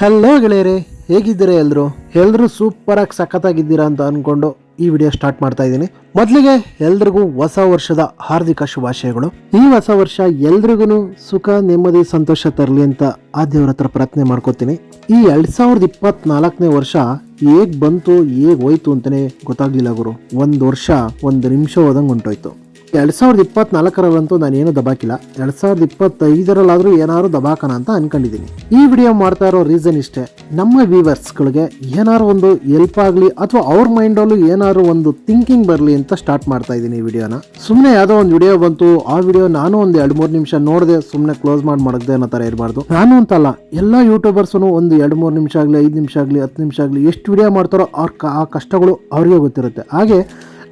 Hello ಗೆಳೆಯರೆ, ಹೇಗಿದ್ದೀರಾ ಎಲ್ಲರೂ ಎಲ್ಲರೂ ಸೂಪರ್ ಆಗಿ ಸಖತ್ತಾಗಿದ್ದೀರಾ ಅಂತ ಅಂದ್ಕೊಂಡು ಈ ವಿಡಿಯೋ ಸ್ಟಾರ್ಟ್ ಮಾಡ್ತಾ ಇದ್ದೀನಿ. ಮೊದಲಿಗೆ ಎಲ್ರಿಗೂ ಹೊಸ ವರ್ಷದ ಹಾರ್ದಿಕ ಶುಭಾಶಯಗಳು. ಈ ಹೊಸ ವರ್ಷ ಎಲ್ರಿಗೂ ಸುಖ, ನೆಮ್ಮದಿ, ಸಂತೋಷ ತರಲಿ ಅಂತ ಆ ದೇವ್ರ ಹತ್ರ ಪ್ರಾರ್ಥನೆ ಮಾಡ್ಕೋತೀನಿ. ಈ ಎರಡ್ ಸಾವಿರದ ಇಪ್ಪತ್ನಾಲ್ಕನೇ ವರ್ಷ ಹೇಗ್ ಬಂತು, ಹೇಗ್ ಹೋಯ್ತು ಅಂತಾನೆ ಗೊತ್ತಾಗ್ಲಿಲ್ಲ ಗುರು. ಒಂದ್ ವರ್ಷ ಒಂದ್ ನಿಮಿಷ ಹೋದಂಗ್ ಹೊಂಟೋಯ್ತು ಎರಡ್ ಸಾವಿರದ ಇಪ್ಪತ್ನಾಲ್ಕರಲ್ಲಂತೂ ನಾನೇನು ದಬಾಕಿಲ್ಲ. ಎರಡು ಸಾವಿರದ ಇಪ್ಪತ್ತೈದರಲ್ಲಾದರೂ ಏನಾದ್ರು ದಬಾಕನ ಅಂತ ಅನ್ಕೊಂಡಿದ್ದೀನಿ ಈ ವಿಡಿಯೋ ಮಾಡ್ತಾ ಇರೋ ರೀಸನ್ ಇಷ್ಟೇ. ನಮ್ಮ ವ್ಯೂವರ್ಸ್ಗಳಿಗೆ ಏನಾದ್ರು ಒಂದು ಹೆಲ್ಪ್ ಆಗಲಿ ಅಥವಾ ಅವ್ರ ಮೈಂಡಲ್ಲೂ ಏನಾದ್ರು ಒಂದು ಥಿಂಕಿಂಗ್ ಬರಲಿ ಅಂತ ಸ್ಟಾರ್ಟ್ ಮಾಡ್ತಾ ಇದ್ದೀನಿ ಈ ವಿಡಿಯೋನ. ಸುಮ್ಮನೆ ಯಾವುದೋ ಒಂದು ವಿಡಿಯೋ ಬಂತು, ಆ ವಿಡಿಯೋ ನಾನು ಒಂದು ಎರಡು ಮೂರು ನಿಮಿಷ ನೋಡಿದೆ ಸುಮ್ಮನೆ ಕ್ಲೋಸ್ ಮಾಡಿ ಮಾಡದೆ ಅನ್ನೋ ಥರ ಇರಬಾರ್ದು. ನಾನು ಅಂತಲ್ಲ, ಎಲ್ಲ ಯೂಟ್ಯೂಬರ್ಸು ಒಂದು ಎರಡು ಮೂರು ನಿಮಿಷ ಆಗಲಿ, ಐದು ನಿಮಿಷ ಆಗಲಿ, ಹತ್ತು ನಿಮಿಷ ಆಗಲಿ, ಎಷ್ಟು ವಿಡಿಯೋ ಮಾಡ್ತಾರೋ ಅವ್ರ ಆ ಕಷ್ಟಗಳು ಅವ್ರಿಗೆ ಗೊತ್ತಿರುತ್ತೆ. ಹಾಗೆ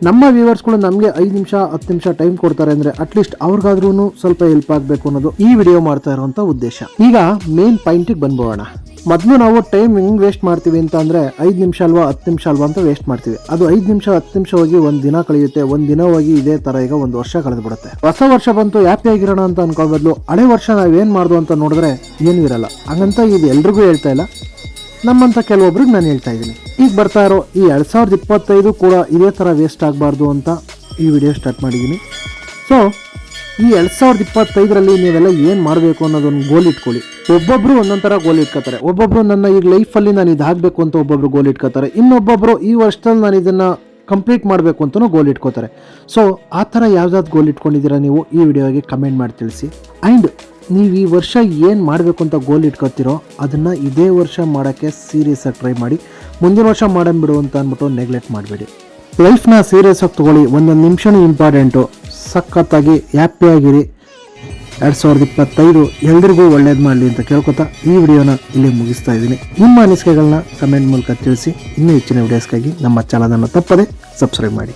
ನಮ್ಮ ವ್ಯೂವರ್ಸ್ಗಳು ನಮಗೆ ಐದು ನಿಮಿಷ, ಹತ್ತು ನಿಮಿಷ ಟೈಮ್ ಕೊಡ್ತಾರೆ ಅಂದ್ರೆ ಅಟ್ಲೀಸ್ಟ್ ಅವ್ರಿಗಾದ್ರೂ ಸ್ವಲ್ಪ ಹೆಲ್ಪ್ ಆಗಬೇಕು ಅನ್ನೋದು ಈ ವಿಡಿಯೋ ಮಾಡ್ತಾ ಇರುವಂತ ಉದ್ದೇಶ. ಈಗ ಮೇನ್ ಪಾಯಿಂಟಿಗೆ ಬಂದ್ಬೋಣ ಮೊದಲು ನಾವು ಟೈಮ್ ಹೆಂಗ್ ವೇಸ್ಟ್ ಮಾಡ್ತೀವಿ ಅಂತ ಅಂದ್ರೆ ಐದು ನಿಮಿಷ ಅಲ್ವಾ, ಹತ್ತು ನಿಮಿಷ ಅಲ್ವಾ ಅಂತ ವೇಸ್ಟ್ ಮಾಡ್ತೀವಿ. ಅದು ಐದು ನಿಮಿಷ, ಹತ್ತು ನಿಮಿಷ ಹೋಗಿ ಒಂದು ದಿನ ಕಳೆಯುತ್ತೆ, ಒಂದು ದಿನ ಹೋಗಿ ಇದೇ ತರ ಈಗ ಒಂದು ವರ್ಷ ಕಳೆದು ಬಿಡುತ್ತೆ ಹೊಸ ವರ್ಷ ಬಂತು ಹ್ಯಾಪಿ ಆಗಿರೋಣ ಅಂತ ಅನ್ಕೋ ಬದಲು ಹಳೆ ವರ್ಷ ನಾವೇನ್ ಮಾಡ್ದು ಅಂತ ನೋಡಿದ್ರೆ ಏನೂ ಇರಲ್ಲ. ಹಂಗಂತ ಇದು ಎಲ್ರಿಗೂ ಹೇಳ್ತಾ ಇಲ್ಲ. ನಮ್ಮಂತ ಕೆಲವೊಬ್ರಿಗೆ ನಾನು ಹೇಳ್ತಾ ಇದ್ದೀನಿ. ಈಗ ಬರ್ತಾ ಇರೋ ಈ ಎರಡ್ ಸಾವಿರದ ಇಪ್ಪತ್ತೈದು ಕೂಡ ಇದೇ ಥರ ವೇಸ್ಟ್ ಆಗಬಾರ್ದು ಅಂತ ಈ ವಿಡಿಯೋ ಸ್ಟಾರ್ಟ್ ಮಾಡಿದ್ದೀನಿ. ಸೊ ಈ ಎರಡು ಸಾವಿರದ ಇಪ್ಪತ್ತೈದರಲ್ಲಿ ನೀವೆಲ್ಲ ಏನು ಮಾಡಬೇಕು ಅನ್ನೋದೊಂದು ಗೋಲ್ ಇಟ್ಕೊಳ್ಳಿ. ಒಬ್ಬೊಬ್ರು ಒಂದೊಂದು ಥರ ಗೋಲ್ ಇಟ್ಕೋತಾರೆ. ಒಬ್ಬೊಬ್ರು ನನ್ನ ಈಗ ಲೈಫಲ್ಲಿ ನಾನು ಇದಾಗಬೇಕು ಅಂತ ಒಬ್ಬೊಬ್ರು ಗೋಲ್ ಇಟ್ಕೋತಾರೆ. ಇನ್ನೊಬ್ಬೊಬ್ರು ಈ ವರ್ಷದಲ್ಲಿ ನಾನು ಇದನ್ನ ಕಂಪ್ಲೀಟ್ ಮಾಡಬೇಕು ಅಂತಲೂ ಗೋಲ್ ಇಟ್ಕೋತಾರೆ. ಸೊ ಆ ಥರ ಯಾವ್ದಾದ್ರು ಗೋಲ್ ಇಟ್ಕೊಂಡಿದ್ದೀರಾ ನೀವು? ಈ ವಿಡಿಯೋಗೆ ಕಮೆಂಟ್ ಮಾಡಿ ತಿಳಿಸಿ. ಆ್ಯಂಡ್ ನೀವು ಈ ವರ್ಷ ಏನು ಮಾಡಬೇಕು ಅಂತ ಗೋಲ್ ಇಟ್ಕೊತೀರೋ, ಅದನ್ನು ಇದೇ ವರ್ಷ ಮಾಡೋಕ್ಕೆ ಸೀರಿಯಸ್ಸಾಗಿ ಟ್ರೈ ಮಾಡಿ. ಮುಂದಿನ ವರ್ಷ ಮಾಡನ್ ಬಿಡು ಅಂತ ಅಂದ್ಬಿಟ್ಟು ನೆಗ್ಲೆಕ್ಟ್ ಮಾಡಬೇಡಿ. ಲೈಫ್ನ ಸೀರಿಯಸ್ಸಾಗಿ ತೊಗೊಳ್ಳಿ. ಒಂದೊಂದು ನಿಮಿಷನೂ ಇಂಪಾರ್ಟೆಂಟು ಸಖತ್ತಾಗಿ ಹ್ಯಾಪಿಯಾಗಿರಿ ಎರಡು ಸಾವಿರದ ಇಪ್ಪತ್ತೈದು ಎಲ್ರಿಗೂ ಒಳ್ಳೇದು ಮಾಡಲಿ ಅಂತ ಕೇಳ್ಕೊತಾ ಈ ವಿಡಿಯೋನ ಇಲ್ಲಿ ಮುಗಿಸ್ತಾ ಇದ್ದೀನಿ. ನಿಮ್ಮ ಅನಿಸಿಕೆಗಳನ್ನ ಕಮೆಂಟ್ ಮೂಲಕ ತಿಳಿಸಿ ಇನ್ನೂ ಹೆಚ್ಚಿನ ವಿಡಿಯೋಸ್ಗಾಗಿ ನಮ್ಮ ಚಾನಲನ್ನು ತಪ್ಪದೆ ಸಬ್ಸ್ಕ್ರೈಬ್ ಮಾಡಿ.